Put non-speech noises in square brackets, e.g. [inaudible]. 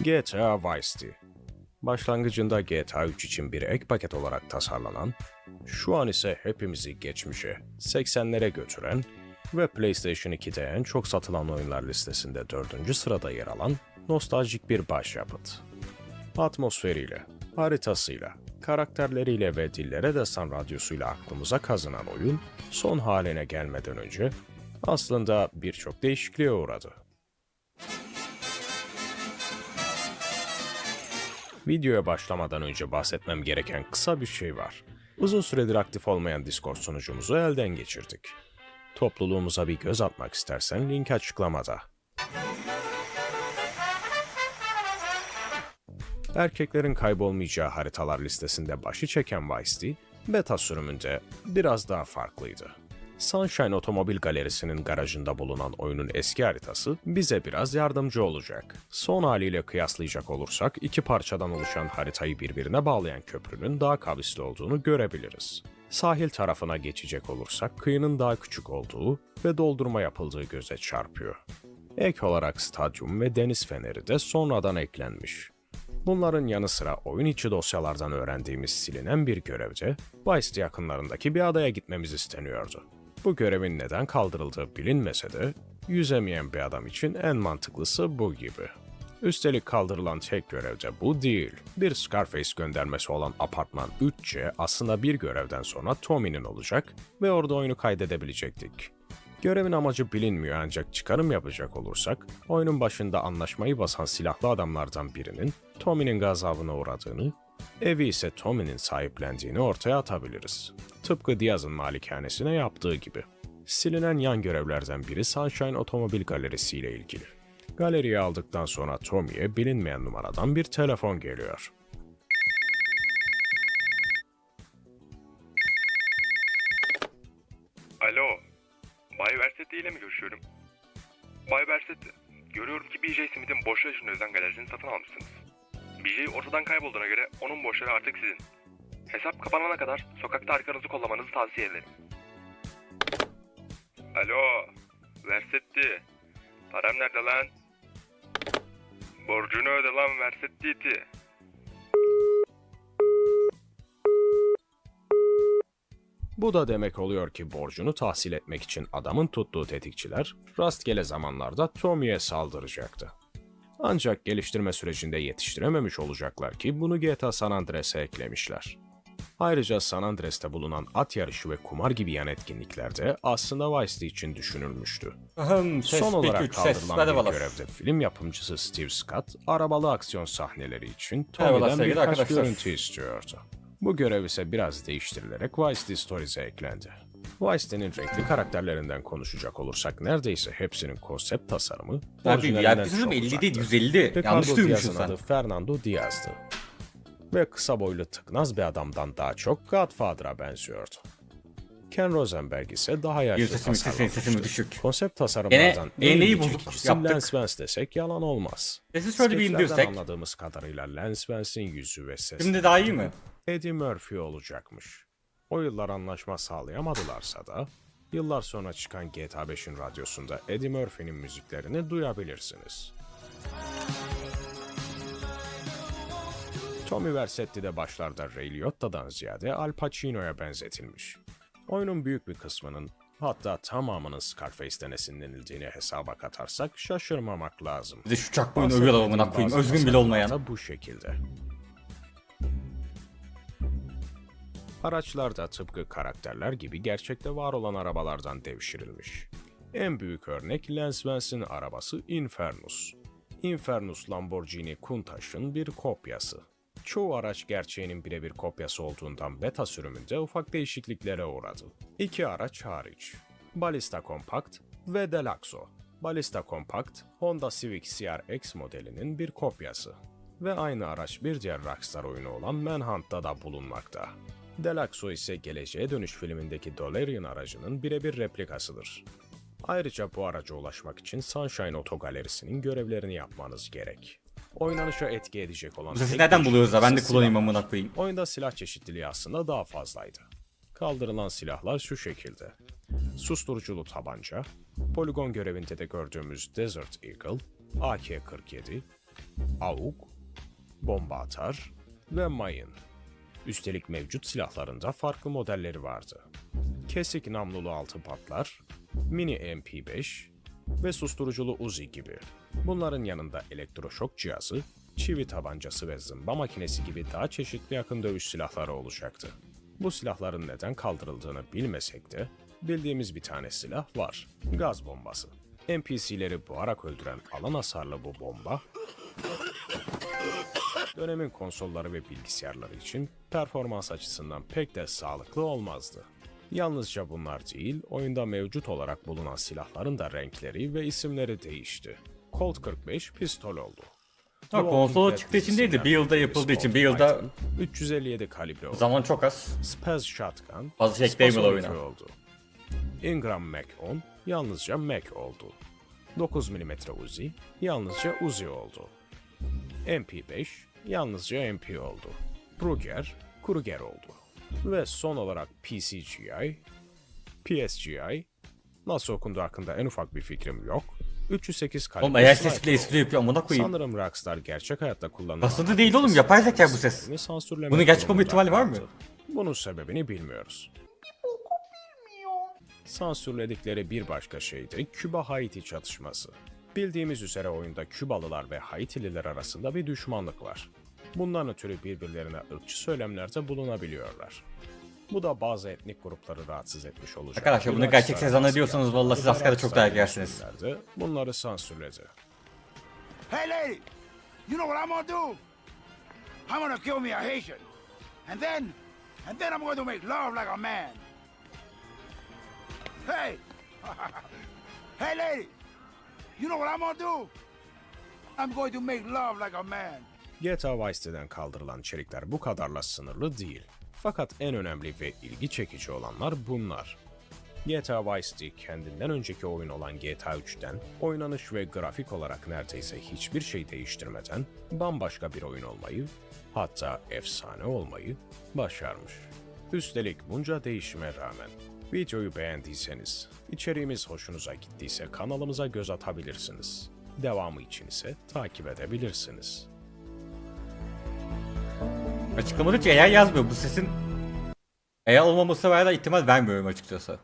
GTA Vice City. Başlangıcında GTA 3 için bir ek paket olarak tasarlanan, şu an ise hepimizi geçmişe, 80'lere götüren ve PlayStation 2'de en çok satılan oyunlar listesinde 4. sırada yer alan nostaljik bir başyapıt. Atmosferiyle, haritasıyla, karakterleriyle ve dillere destan radyosuyla aklımıza kazınan oyun, son haline gelmeden önce aslında birçok değişikliğe uğradı. Videoya başlamadan önce bahsetmem gereken kısa bir şey var. Uzun süredir aktif olmayan Discord sunucumuzu elden geçirdik. Topluluğumuza bir göz atmak istersen link açıklamada. Erkeklerin kaybolmayacağı haritalar listesinde başı çeken Vice beta sürümünde biraz daha farklıydı. Sunshine Otomobil Galerisi'nin garajında bulunan oyunun eski haritası bize biraz yardımcı olacak. Son haliyle kıyaslayacak olursak iki parçadan oluşan haritayı birbirine bağlayan köprünün daha kavisli olduğunu görebiliriz. Sahil tarafına geçecek olursak kıyının daha küçük olduğu ve doldurma yapıldığı göze çarpıyor. Ek olarak stadyum ve deniz feneri de sonradan eklenmiş. Bunların yanı sıra oyun içi dosyalardan öğrendiğimiz silinen bir görevde Vice yakınlarındaki bir adaya gitmemiz isteniyordu. Bu görevin neden kaldırıldığı bilinmese de yüzemeyen bir adam için en mantıklısı bu gibi. Üstelik kaldırılan tek görev de bu değil. Bir Scarface göndermesi olan Apartman 3C aslında bir görevden sonra Tommy'nin olacak ve orada oyunu kaydedebilecektik. Görevin amacı bilinmiyor ancak çıkarım yapacak olursak, oyunun başında anlaşmayı basan silahlı adamlardan birinin Tommy'nin gazabına uğradığını, evi ise Tommy'nin sahiplendiğini ortaya atabiliriz. Tıpkı Diaz'ın malikanesine yaptığı gibi. Silinen yan görevlerden biri Sunshine Otomobil Galerisi ile ilgili. Galeriyi aldıktan sonra Tommy'ye bilinmeyen numaradan bir telefon geliyor. Alo, Bay Versetti ile mi görüşüyorum? Bay Versetti, görüyorum ki BJ Smith'in boşluğa için özen galerisini satın almışsınız. BJ ortadan kaybolduğuna göre onun boşları artık sizin. Hesap kapanana kadar sokakta arkanızı kollamanızı tavsiye ederim. Alo, Versetti, param nerede lan? Borcunu öde lan Versetti iti. Bu da demek oluyor ki borcunu tahsil etmek için adamın tuttuğu tetikçiler rastgele zamanlarda Tommy'ye saldıracaktı. Ancak geliştirme sürecinde yetiştirememiş olacaklar ki bunu GTA San Andreas'e eklemişler. Ayrıca San Andreas'te bulunan at yarışı ve kumar gibi yan etkinlikler de aslında Vice City için düşünülmüştü. Son olarak 1-2-3, ses. kaldırılan bir görevde film yapımcısı Steve Scott, arabalı aksiyon sahneleri için Tommy'den birkaç arkadaşlar. görüntü istiyordu. Bu görev ise biraz değiştirilerek Vice City Stories'e eklendi. City'nin renkli karakterlerinden konuşacak olursak neredeyse hepsinin konsept tasarımı Abi ya orijinalinden bizim çok 50 değil uzaktı. 150. Yanlış duymuşsun sen. adı Fernando Diaz'dı. Ve kısa boylu tıknaz bir adamdan daha çok Godfather'a benziyordu. Ken Rosenberg ise daha yaşlı Bir sesimi sesimi sesimi düşük. Konsept tasarımlardan Gene en DNA'yı ilgi bozuk çekicisi yaptık. Lance Vance desek yalan olmaz. Sesi şöyle bir indirsek. anladığımız kadarıyla Lance Vance'in yüzü ve sesi Şimdi daha iyi mi? Eddie Murphy olacakmış. O yıllar anlaşma sağlayamadılarsa da yıllar sonra çıkan GTA 5'in radyosunda Eddie Murphy'nin müziklerini duyabilirsiniz. Tommy Vercetti de başlarda Ray Liotta'dan ziyade Al Pacino'ya benzetilmiş. Oyunun büyük bir kısmının hatta tamamının Scarface'den esinlenildiğini hesaba katarsak şaşırmamak lazım. Bir de şu çakmayın övüyor amına koyayım. Özgün bile olmayan. bu şekilde. Araçlar da tıpkı karakterler gibi gerçekte var olan arabalardan devşirilmiş. En büyük örnek Lance Vance'in arabası Infernus. Infernus Lamborghini Countach'ın bir kopyası. Çoğu araç gerçeğinin birebir kopyası olduğundan beta sürümünde ufak değişikliklere uğradı. İki araç hariç. Ballista Compact ve Deluxo. Ballista Compact, Honda Civic CRX modelinin bir kopyası. Ve aynı araç bir diğer Rockstar oyunu olan Manhunt'ta da bulunmakta. Deluxo ise Geleceğe Dönüş filmindeki DeLorean aracının birebir replikasıdır. Ayrıca bu araca ulaşmak için Sunshine Auto Galerisi'nin görevlerini yapmanız gerek. Oynanışa etki edecek olan nereden değişiklik buluyoruz da ben de kullanayım amına koyayım. Oyunda silah çeşitliliği aslında daha fazlaydı. Kaldırılan silahlar şu şekilde. Susturuculu tabanca, poligon görevinde de gördüğümüz Desert Eagle, AK-47, AUG, bomba atar ve mayın. Üstelik mevcut silahlarında farklı modelleri vardı. Kesik namlulu altı patlar, mini MP5 ve susturuculu Uzi gibi. Bunların yanında elektroşok cihazı, çivi tabancası ve zımba makinesi gibi daha çeşitli yakın dövüş silahları olacaktı. Bu silahların neden kaldırıldığını bilmesek de bildiğimiz bir tane silah var. Gaz bombası. NPC'leri boğarak öldüren alan hasarlı bu bomba dönemin konsolları ve bilgisayarları için performans açısından pek de sağlıklı olmazdı. Yalnızca bunlar değil, oyunda mevcut olarak bulunan silahların da renkleri ve isimleri değişti. Colt 45 pistol oldu. Ha, konsola çıktığı için değil de bir yılda yapıldığı için, bir yılda- Titan 357 kalibre oldu. Zaman çok az. Spaz Shotgun, Fazla şey 12 oyuna. oldu. Ingram Mac 10 yalnızca Mac oldu. 9 mm Uzi yalnızca Uzi oldu. MP5 yalnızca MP oldu. Ruger, Kruger oldu. Ve son olarak PCGI, PSGI, nasıl okunduğu hakkında en ufak bir fikrim yok. 308 kalibre Oğlum eğer ses bile espri yapıyor amına koyayım. Sanırım Rockstar gerçek hayatta kullanılan... Aslında değil oğlum, yapay zeka bu ses. Bunun gerçek olma ihtimali var mı? Bunun sebebini bilmiyoruz. Sansürledikleri bir başka şey de Küba-Haiti çatışması. Bildiğimiz üzere oyunda Kübalılar ve Haitililer arasında bir düşmanlık var. Bundan ötürü birbirlerine ırkçı söylemlerde bulunabiliyorlar. Bu da bazı etnik grupları rahatsız etmiş olacak. Arkadaşlar bunu gerçek Rockstar ses zannediyorsanız vallahi siz baskı askerde çok yetkililer de Bunları sansürledi. Hey, lady, you know what I'm gonna do? I'm gonna kill me a Haitian. And then, and then I'm going to make love like a man. Hey! [laughs] hey, lady, you know what I'm gonna do? I'm going to make love like a man. GTA Vice City'den kaldırılan içerikler bu kadarla sınırlı değil. Fakat en önemli ve ilgi çekici olanlar bunlar. GTA Vice City kendinden önceki oyun olan GTA 3'ten oynanış ve grafik olarak neredeyse hiçbir şey değiştirmeden bambaşka bir oyun olmayı, hatta efsane olmayı başarmış. Üstelik bunca değişime rağmen videoyu beğendiyseniz, içeriğimiz hoşunuza gittiyse kanalımıza göz atabilirsiniz. Devamı için ise takip edebilirsiniz. Açıklamada hiç AI yazmıyor. Bu sesin AI olmaması da ihtimal vermiyorum açıkçası.